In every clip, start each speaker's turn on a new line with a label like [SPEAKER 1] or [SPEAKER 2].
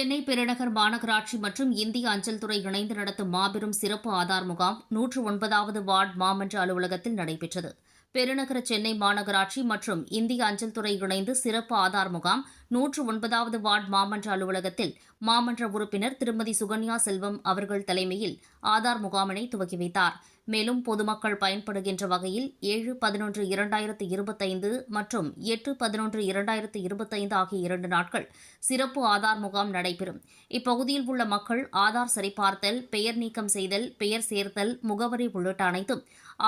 [SPEAKER 1] சென்னை பெருநகர் மாநகராட்சி மற்றும் இந்திய அஞ்சல் துறை இணைந்து நடத்தும் மாபெரும் சிறப்பு ஆதார் முகாம் நூற்று ஒன்பதாவது வார்டு மாமன்ற அலுவலகத்தில் நடைபெற்றது. பெருநகர சென்னை மாநகராட்சி மற்றும் இந்திய அஞ்சல் துறை இணைந்து சிறப்பு ஆதார் முகாம் நூற்று ஒன்பதாவது வார்டு மாமன்ற அலுவலகத்தில் மாமன்ற உறுப்பினர் திருமதி சுகன்யா செல்வம் அவர்கள் தலைமையில் ஆதார் முகாமினை துவக்கி வைத்தார். மேலும் பொதுமக்கள் பயன்படுகின்ற வகையில் ஏழு பதினொன்று இரண்டாயிரத்து இருபத்தைந்து மற்றும் எட்டு பதினொன்று இரண்டாயிரத்து இருபத்தைந்து ஆகிய இரண்டு நாட்கள் சிறப்பு ஆதார் முகாம் நடைபெறும். இப்பகுதியில் உள்ள மக்கள் ஆதார் சரிபார்த்தல் பெயர் நீக்கம் செய்தல் பெயர் சேர்த்தல் முகவரி உள்ளிட்ட அனைத்தும்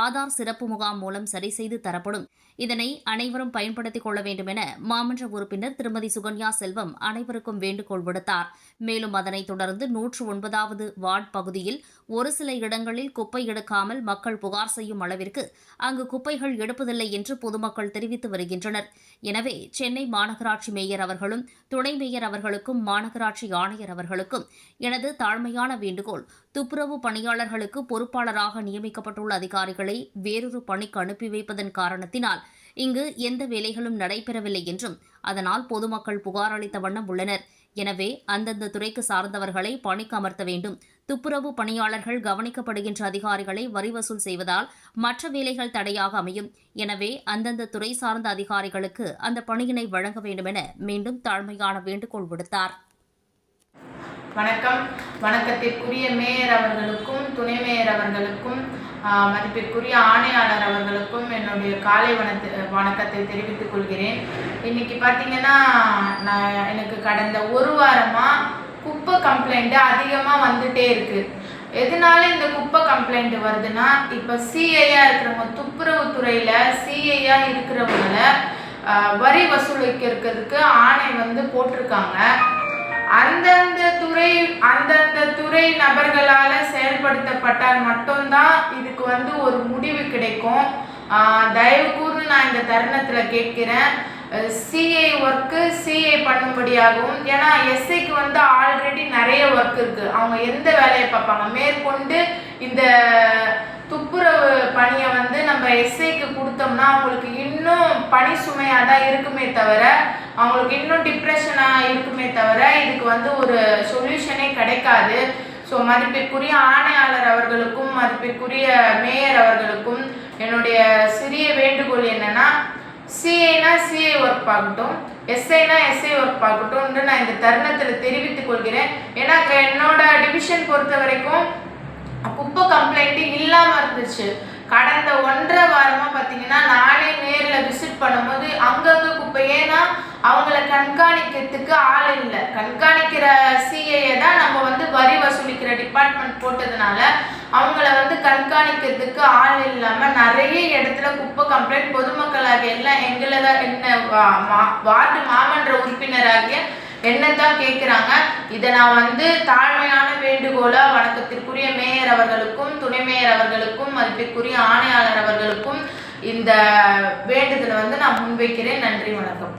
[SPEAKER 1] ஆதார் சிறப்பு முகாம் மூலம் சரி செய்து தரப்படும். இதனை அனைவரும் பயன்படுத்திக் கொள்ள வேண்டும் என மாமன்ற உறுப்பினர் திருமதி சுகன்யா செல்வம் அனைவருக்கும் வேண்டுகோள் விடுத்தார். மேலும் அதனைத் தொடர்ந்து நூற்று ஒன்பதாவது வார்டு பகுதியில் ஒரு சில இடங்களில் குப்பை எடுக்காமல் இல்லாமல் மக்கள் புகார் செய்யும் அளவிற்கு அங்கு குப்பைகள் எடுப்பதில்லை என்று பொதுமக்கள் தெரிவித்து வருகின்றனர். எனவே சென்னை மாநகராட்சி மேயர் அவர்களும் துணை மேயர் அவர்களுக்கும் மாநகராட்சி ஆணையர் அவர்களுக்கும் எனது தாழ்மையான வேண்டுகோள் துப்புரவு பணியாளர்களுக்கு பொறுப்பாளராக நியமிக்கப்பட்டுள்ள அதிகாரிகளை வேறொரு பணிக்கு அனுப்பி வைப்பதன் காரணத்தினால் இங்கு எந்த வேலைகளும் நடைபெறவில்லை என்றும் அதனால் பொதுமக்கள் புகார் அளித்த வண்ணம் உள்ளனர். எனவே அந்தந்த துறைக்கு சார்ந்தவர்களை பணிக்கு அமர்த்த வேண்டும். துப்புரவு பணியாளர்கள் கவனிக்கப்படுகின்ற அதிகாரிகளை வரி வசூல் செய்வதால் மற்ற வேலைகள் தடையாக அமையும். எனவே அந்தந்த துறை சார்ந்த அதிகாரிகளுக்கு அந்த பணியினை வழங்க வேண்டும் என மீண்டும் தாழ்மையான வேண்டுகோள் விடுத்தார்.
[SPEAKER 2] வணக்கம். வணக்கத்திற்குரிய மேயர் அவர்களுக்கும் துணை மேயர் அவர்களுக்கும் மதிப்பிற்குரிய ஆணையாளர் அவர்களுக்கும் என்னுடைய காலை வணத்து வணக்கத்தை தெரிவித்துக் கொள்கிறேன். இன்னைக்கு பார்த்தீங்கன்னா நான் எனக்கு கடந்த ஒரு வாரமாக குப்பை கம்ப்ளைண்ட்டு அதிகமாக வந்துட்டே இருக்குது எதனால இந்த குப்பை கம்ப்ளைண்ட் வருதுன்னா இப்போ சிஐயாக இருக்கிறவங்க துப்புரவு துறையில் சிஐயா இருக்கிறவங்கள வரி வசூலிக்கிறதுக்கு ஆணை வந்து போட்டிருக்காங்க. அந்தந்த துறை அந்தந்த துறை நபர்களால் செயல்படுத்தப்பட்டால் மட்டும்தான் உங்களுக்கு வந்து ஒரு முடிவு கிடைக்கும். தயவு கூர்ந்து நான் இந்த தருணத்தில் கேட்கிறேன். சிஏ ஒர்க்கு சிஏ பண்ணும்படியாகவும் ஏன்னா எஸ்ஐக்கு வந்து ஆல்ரெடி நிறைய ஒர்க் இருக்கு. அவங்க எந்த வேலையை பார்ப்பாங்க? மேற்கொண்டு இந்த துப்புரவு பணியை வந்து நம்ம எஸ்ஐக்கு கொடுத்தோம்னா அவங்களுக்கு இன்னும் பணி சுமையாக தான் இருக்குமே தவிர அவங்களுக்கு இன்னும் டிப்ரெஷனாக இருக்குமே தவிர இதுக்கு வந்து ஒரு சொல்யூஷனே கிடைக்காது. ஸோ மதிப்பிற்குரிய ஆணையாளர் அவர்களுக்கும் மதிப்பிற்குரிய மேயர் அவர்களுக்கும் என்னுடைய சிறிய வேண்டுகோள் என்னன்னா சிஏனா சிஏ ஒர்க் ஆகட்டும் எஸ்ஐனா எஸ்ஐ ஒர்க் பார்க்கட்டும்னு நான் இந்த தருணத்தில் தெரிவித்துக் கொள்கிறேன். ஏன்னா என்னோட டிவிஷன் பொறுத்த வரைக்கும் குப்பை கம்ப்ளைண்ட்டு இல்லாமல் இருந்துச்சு. கடந்த ஒன்றரை வாரமாக பார்த்தீங்கன்னா நானே நேரில் விசிட் பண்ணும்போது அங்கங்கே குப்பை ஏன்னா அவங்கள கண்காணிக்கிறதுக்கு ஆள் இல்லை. கண்காணிக்கிற சிஏயை தான் நம்ம வந்து வரி வசூலிக்கிற டிபார்ட்மெண்ட் போட்டதுனால அவங்கள வந்து கண்காணிக்கிறதுக்கு ஆள் இல்லாமல் நிறைய இடத்துல குப்பை கம்ப்ளைண்ட் பொதுமக்களாகிய எல்லாம் எங்களை தான் என்ன மா- வார்டு மாமன்ற உறுப்பினராகிய என்னத்தான் கேட்குறாங்க இதை நான் வந்து தாழ்மையான வேண்டுகோளாக வணக்கத்திற்குரிய மேயர் அவர்களுக்கும் துணை மேயர் அவர்களுக்கும் மதிப்பிற்குரிய ஆணையாளர் அவர்களுக்கும் இந்த வேண்டுதலை வந்து நான் முன்வைக்கிறேன். நன்றி வணக்கம்.